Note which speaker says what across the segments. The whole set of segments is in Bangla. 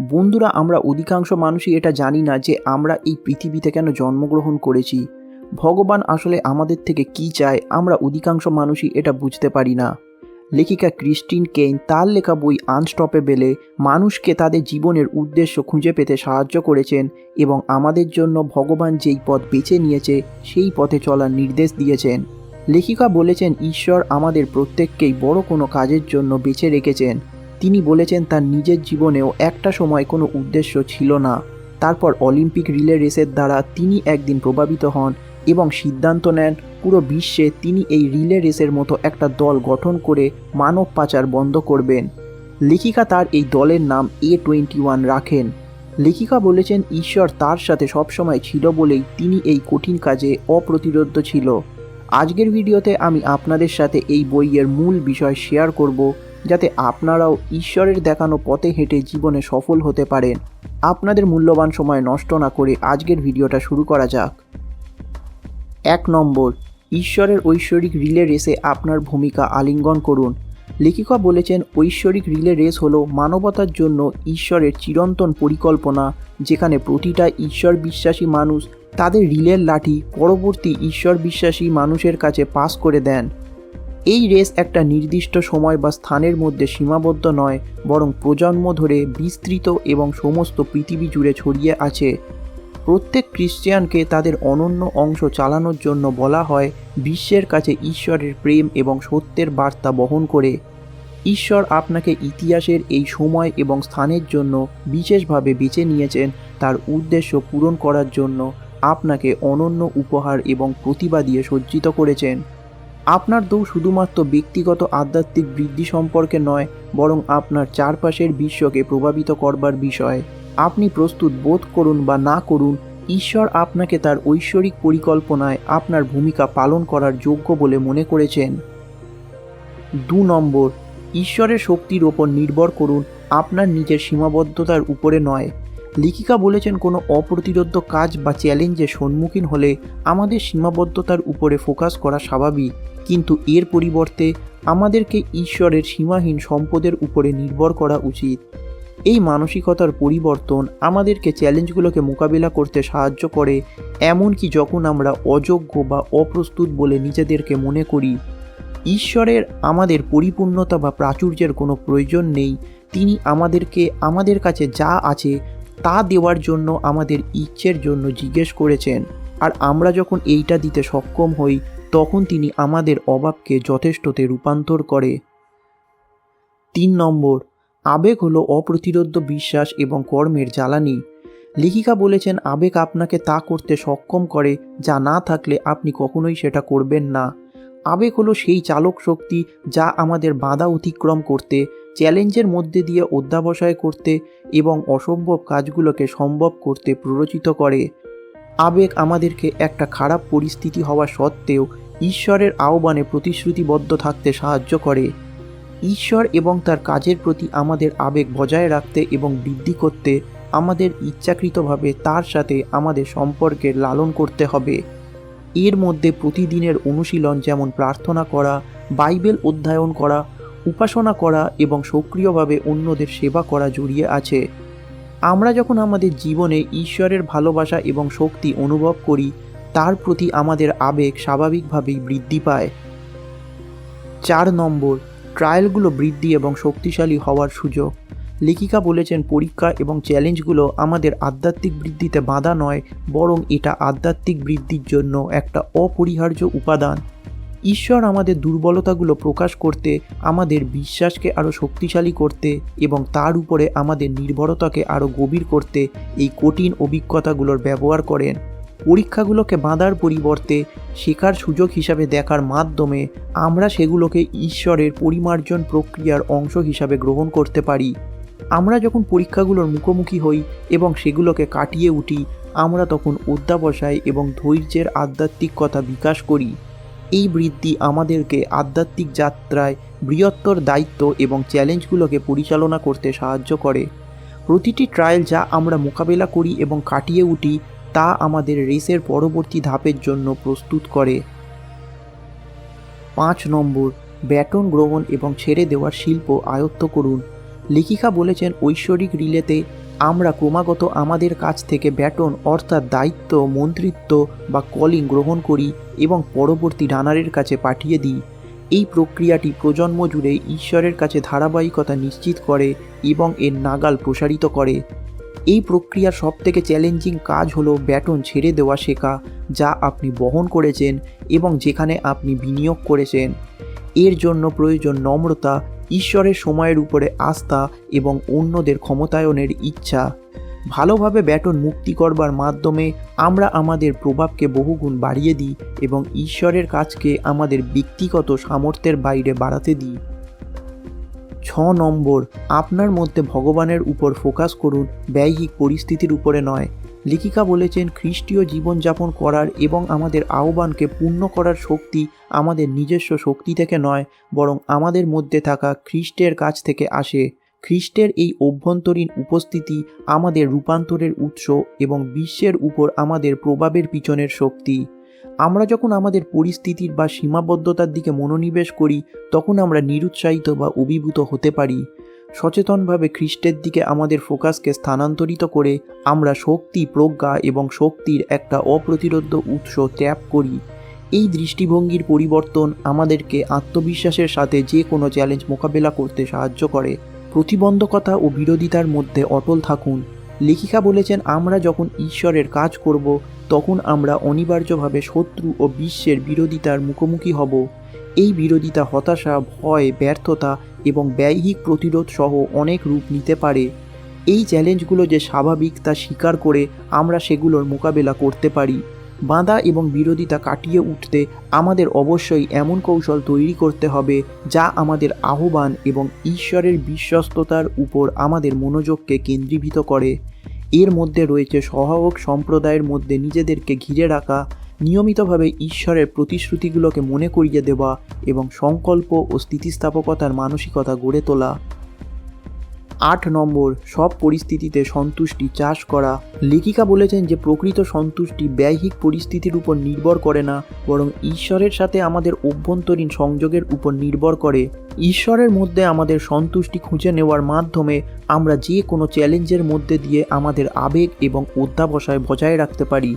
Speaker 1: বন্ধুরা, আমরা অধিকাংশ মানুষই এটা জানি না যে আমরা এই পৃথিবীতে কেন জন্মগ্রহণ করেছি। ভগবান আসলে আমাদের থেকে কি চায়, আমরা অধিকাংশ মানুষই এটা বুঝতে পারি না। লেখিকা ক্রিস্টিন কেইন তার লেখা বই আনস্টপেবেলে মানুষকে তাদের জীবনের উদ্দেশ্য খুঁজে পেতে সাহায্য করেছেন এবং আমাদের জন্য ভগবান যেই পথ বেছে নিয়েছে, সেই পথে চলার নির্দেশ দিয়েছেন। লেখিকা বলেছেন, ঈশ্বর আমাদের প্রত্যেককেই বড় কোনো কাজের জন্য বেছে রেখেছেন। তিনি বলেছেন তার নিজের জীবনেও একটা সময় কোনো উদ্দেশ্য ছিল না। তারপর অলিম্পিক রিলে রেসের দ্বারা তিনি একদিন প্রভাবিত হন এবং সিদ্ধান্ত নেন, পুরো বিশ্বে তিনি এই রিলে রেসের মতো একটা দল গঠন করে মানব পাচার বন্ধ করবেন। লেখিকা তার এই দলের নাম এ টোয়েন্টি ওয়ান রাখেন। লেখিকা বলেছেন, ঈশ্বর তার সাথে সবসময় ছিল বলেই তিনি এই কঠিন কাজে অপ্রতিরোধ্য ছিল। আজকের ভিডিওতে আমি আপনাদের সাথে এই বইয়ের মূল বিষয় শেয়ার করব যাতে আপনারাও ঈশ্বরের দেখানো পথে হেঁটে জীবনে সফল হতে পারেন। আপনাদের মূল্যবান সময় নষ্ট না করে আজকের ভিডিওটা শুরু করা যাক। এক নম্বর, ঈশ্বরের ঐশ্বরিক রিলে রেসে আপনার ভূমিকা আলিঙ্গন করুন। লেখিকা বলেছেন, ঐশ্বরিক রিলে রেস হলো মানবতার জন্য ঈশ্বরের চিরন্তন পরিকল্পনা, যেখানে প্রতিটা ঈশ্বর বিশ্বাসী মানুষ তাদের রিলের লাঠি পরবর্তী ঈশ্বর বিশ্বাসী মানুষের কাছে পাস করে দেন। এই রেস একটা নির্দিষ্ট সময় বা স্থানের মধ্যে সীমাবদ্ধ নয়, বরং প্রজন্ম ধরে বিস্তৃত এবং সমস্ত পৃথিবী জুড়ে ছড়িয়ে আছে। প্রত্যেক খ্রিস্টিয়ানকে তাদের অনন্য অংশ চালানোর জন্য বলা হয়, বিশ্বের কাছে ঈশ্বরের প্রেম এবং সত্যের বার্তা বহন করে। ঈশ্বর আপনাকে ইতিহাসের এই সময় এবং স্থানের জন্য বিশেষভাবে বেছে নিয়েছেন। তার উদ্দেশ্য পূরণ করার জন্য আপনাকে অনন্য উপহার এবং প্রতিভা দিয়ে সজ্জিত করেছেন। আপনার দৌড় শুধুমাত্র ব্যক্তিগত আধ্যাত্মিক বৃদ্ধি সম্পর্কে নয়, বরং আপনার চারপাশের বিশ্বকে প্রভাবিত করবার বিষয়। আপনি প্রস্তুত বোধ করুন বা না করুন, ঈশ্বর আপনাকে তার ঐশ্বরিক পরিকল্পনায় আপনার ভূমিকা পালন করার যোগ্য বলে মনে করেছেন। দু নম্বর, ঈশ্বরের শক্তির ওপর নির্ভর করুন, আপনার নিজের সীমাবদ্ধতার উপরে নয়। লেখিকা বলেছেন, কোনো অপ্রতিরোধ্য কাজ বা চ্যালেঞ্জের সম্মুখীন হলে আমাদের সীমাবদ্ধতার উপরে ফোকাস করা স্বাভাবিক। কিন্তু এর পরিবর্তে আমাদেরকে ঈশ্বরের সীমাহীন সম্পদের উপরে নির্ভর করা উচিত। এই মানসিকতার পরিবর্তন আমাদেরকে চ্যালেঞ্জগুলোকে মোকাবিলা করতে সাহায্য করে, এমনকি যখন আমরা অযোগ্য বা অপ্রস্তুত বলে নিজেদেরকে মনে করি। ঈশ্বরের আমাদের পরিপূর্ণতা বা প্রাচুর্যের কোনো প্রয়োজন নেই। তিনি আমাদেরকে, আমাদের কাছে যা আছে তা দেওয়ার জন্য আমাদের ইচ্ছের জন্য জিজ্ঞেস করেছেন। আর আমরা যখন এইটা দিতে সক্ষম হই, তখন তিনি আমাদের অভাবকে যথেষ্টতে রূপান্তর করে। তিন নম্বর, আবেগ হলো অপ্রতিরোধ্য বিশ্বাস এবং কর্মের জ্বালানি। লেখিকা বলেছেন, আবেগ আপনাকে তা করতে সক্ষম করে, যা না থাকলে আপনি কখনোই সেটা করবেন না। আবেগ হলো সেই চালক শক্তি যা আমাদের বাধা অতিক্রম করতে চ্যালেঞ্জের মধ্যে দিয়ে অধ্যাবসায় করতে এবং অসম্ভব কাজগুলোকে সম্ভব করতে প্ররোচিত করে। আবেগ আমাদেরকে একটা খারাপ পরিস্থিতি হওয়া সত্ত্বেও ঈশ্বরের আহ্বানে প্রতিশ্রুতিবদ্ধ থাকতে সাহায্য করে। ঈশ্বর এবং তার কাজের প্রতি আমাদের আবেগ বজায় রাখতে এবং বৃদ্ধি করতে আমাদের ইচ্ছাকৃতভাবে তার সাথে আমাদের সম্পর্কের লালন করতে হবে। এর মধ্যে প্রতিদিনের অনুশীলন যেমন প্রার্থনা করা, বাইবেল অধ্যয়ন করা উপাসনা করা এবং সক্রিয়ভাবে অন্যদের সেবা করা জড়িয়ে আছে। আমরা যখন আমাদের জীবনে ঈশ্বরের ভালোবাসা এবং শক্তি অনুভব করি, তার প্রতি আমাদের আবেগ স্বাভাবিকভাবেই বৃদ্ধি পায়। চার নম্বর, ট্রায়ালগুলো বৃদ্ধি এবং শক্তিশালী হওয়ার সুযোগ। লেখিকা বলেছেন, পরীক্ষা এবং চ্যালেঞ্জগুলো আমাদের আধ্যাত্মিক বৃদ্ধিতে বাধা নয়, বরং এটা আধ্যাত্মিক বৃদ্ধির জন্য একটা অপরিহার্য উপাদান। ঈশ্বর আমাদের দুর্বলতাগুলো প্রকাশ করতে, আমাদের বিশ্বাসকে আরও শক্তিশালী করতে এবং তার উপরে আমাদের নির্ভরতাকে আরও গভীর করতে এই কঠিন অভিজ্ঞতাগুলোর ব্যবহার করেন। পরীক্ষাগুলোকে বাঁধার পরিবর্তে শেখার সুযোগ হিসাবে দেখার মাধ্যমে আমরা সেগুলোকে ঈশ্বরের পরিমার্জন প্রক্রিয়ার অংশ হিসাবে গ্রহণ করতে পারি। আমরা যখন পরীক্ষাগুলোর মুখোমুখি হই এবং সেগুলোকে কাটিয়ে উঠি, আমরা তখন অধ্যাবসায় এবং ধৈর্যের আধ্যাত্মিকতা বিকাশ করি। এই বৃদ্ধি আমাদেরকে আধ্যাত্মিক যাত্রায় বৃহত্তর দায়িত্ব এবং চ্যালেঞ্জগুলোকে পরিচালনা করতে সাহায্য করে। প্রতিটি ট্রায়াল যা আমরা মোকাবেলা করি এবং কাটিয়ে উঠি, তা আমাদের রেসের পরবর্তী ধাপের জন্য প্রস্তুত করে। পাঁচ নম্বর, ব্যাটন গ্রহণ এবং ছেড়ে দেওয়ার শিল্প আয়ত্ত করুন। লেখিকা বলেছেন, ঐশ্বরিক রিলেতে আমরা ক্রমাগত আমাদের কাছ থেকে ব্যাটন অর্থাৎ দায়িত্ব, মন্ত্রিত্ব বা কলিং গ্রহণ করি এবং পরবর্তী রানারের কাছে পাঠিয়ে দিই। এই প্রক্রিয়াটি প্রজন্ম জুড়ে ঈশ্বরের কাছে ধারাবাহিকতা নিশ্চিত করে এবং এর নাগাল প্রসারিত করে। এই প্রক্রিয়ার সবথেকে চ্যালেঞ্জিং কাজ হলো ব্যাটন ছেড়ে দেওয়া শেখা, যা আপনি বহন করেছেন এবং যেখানে আপনি বিনিয়োগ করেছেন। এর জন্য প্রয়োজন নম্রতা ঈশ্বরের সময়ের উপরে আস্থা এবং অন্যদের ক্ষমতায়নের ইচ্ছা। ভালোভাবে ব্যাটন মুক্তি করবার মাধ্যমে আমরা আমাদের প্রভাবকে বহুগুণ বাড়িয়ে দিই এবং ঈশ্বরের কাজকে আমাদের ব্যক্তিগত সামর্থ্যের বাইরে বাড়াতে দিই। ছ নম্বর, আপনার মধ্যে ভগবানের উপর ফোকাস করুন, ব্যয়িক পরিস্থিতির উপরে নয়। লেখিকা বলেছেন, খ্রিস্টীয় জীবনযাপন করার এবং আমাদের আহ্বানকে পূর্ণ করার শক্তি আমাদের নিজস্ব শক্তি থেকে নয়, বরং আমাদের মধ্যে থাকা খ্রিস্টের কাছ থেকে আসে। খ্রিস্টের এই অভ্যন্তরীণ উপস্থিতি আমাদের রূপান্তরের উৎস এবং বিশ্বের উপর আমাদের প্রভাবের পিছনের শক্তি। আমরা যখন আমাদের পরিস্থিতির বা সীমাবদ্ধতার দিকে মনোনিবেশ করি, তখন আমরা নিরুৎসাহিত বা অভিভূত হতে পারি। সচেতনভাবে খ্রিস্টের দিকে আমাদের ফোকাসকে স্থানান্তরিত করে আমরা শক্তি, প্রজ্ঞা এবং শক্তির একটা অপ্রতিরোধ্য উৎস ত্যাগ করি। এই দৃষ্টিভঙ্গির পরিবর্তন আমাদেরকে আত্মবিশ্বাসের সাথে যে কোনো চ্যালেঞ্জ মোকাবেলা করতে সাহায্য করে। প্রতিবন্ধকতা ও বিরোধিতার মধ্যে অটল থাকুন। লেখিকা বলেছেন, আমরা যখন ঈশ্বরের কাজ করব, তখন আমরা অনিবার্যভাবে শত্রু ও বিশ্বের বিরোধিতার মুখোমুখি হব। এই বিরোধিতা, হতাশা, ভয়, ব্যর্থতা এবং ব্যয়িক প্রতিরোধ সহ অনেক রূপ নিতে পারে। এই চ্যালেঞ্জগুলো যে স্বাভাবিক তা স্বীকার করে আমরা সেগুলোর মোকাবেলা করতে পারি। বাঁধা এবং বিরোধিতা কাটিয়ে উঠতে আমাদের অবশ্যই এমন কৌশল তৈরি করতে হবে যা আমাদের আহ্বান এবং ঈশ্বরের বিশ্বস্ততার উপর আমাদের মনোযোগকে কেন্দ্রীভূত করে। এর মধ্যে রয়েছে সহায়ক সম্প্রদায়ের মধ্যে নিজেদেরকে ঘিরে রাখা নিয়মিতভাবে ঈশ্বরের প্রতিশ্রুতিগুলোকে মনে করিয়ে দেওয়া এবং সংকল্প ও স্থিতিস্থাপকতার মানসিকতা গড়ে তোলা। আট নম্বর, সব পরিস্থিতিতে সন্তুষ্টি চাষ করা। লেখিকা বলেছেন যে, প্রকৃত সন্তুষ্টি ব্যয়িক পরিস্থিতির উপর নির্ভর করে না, বরং ঈশ্বরের সাথে আমাদের অভ্যন্তরীণ সংযোগের উপর নির্ভর করে। ঈশ্বরের মধ্যে আমাদের সন্তুষ্টি খুঁজে নেওয়ার মাধ্যমে আমরা যে কোনো চ্যালেঞ্জের মধ্যে দিয়ে আমাদের আবেগ এবং অধ্যাবসায় বজায় রাখতে পারি।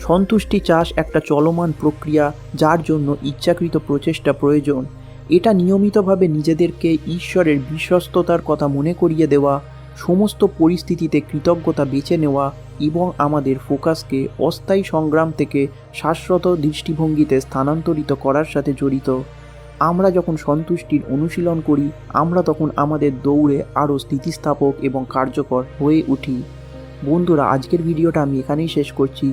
Speaker 1: সন্তুষ্টি চাষ একটা চলমান প্রক্রিয়া যার জন্য ইচ্ছাকৃত প্রচেষ্টা প্রয়োজন। এটা নিয়মিতভাবে নিজেদেরকে ঈশ্বরের বিশ্বস্ততার কথা মনে করিয়ে দেওয়া, সমস্ত পরিস্থিতিতে কৃতজ্ঞতা বেছে নেওয়া এবং আমাদের ফোকাসকে অস্থায়ী সংগ্রাম থেকে শাশ্বত দৃষ্টিভঙ্গিতে স্থানান্তরিত করার সাথে জড়িত। আমরা যখন সন্তুষ্টির অনুশীলন করি, আমরা তখন আমাদের দৌড়ে আরও স্থিতিস্থাপক এবং কার্যকর হয়ে উঠি। বন্ধুরা, আজকের ভিডিওটা আমি এখানেই শেষ করছি।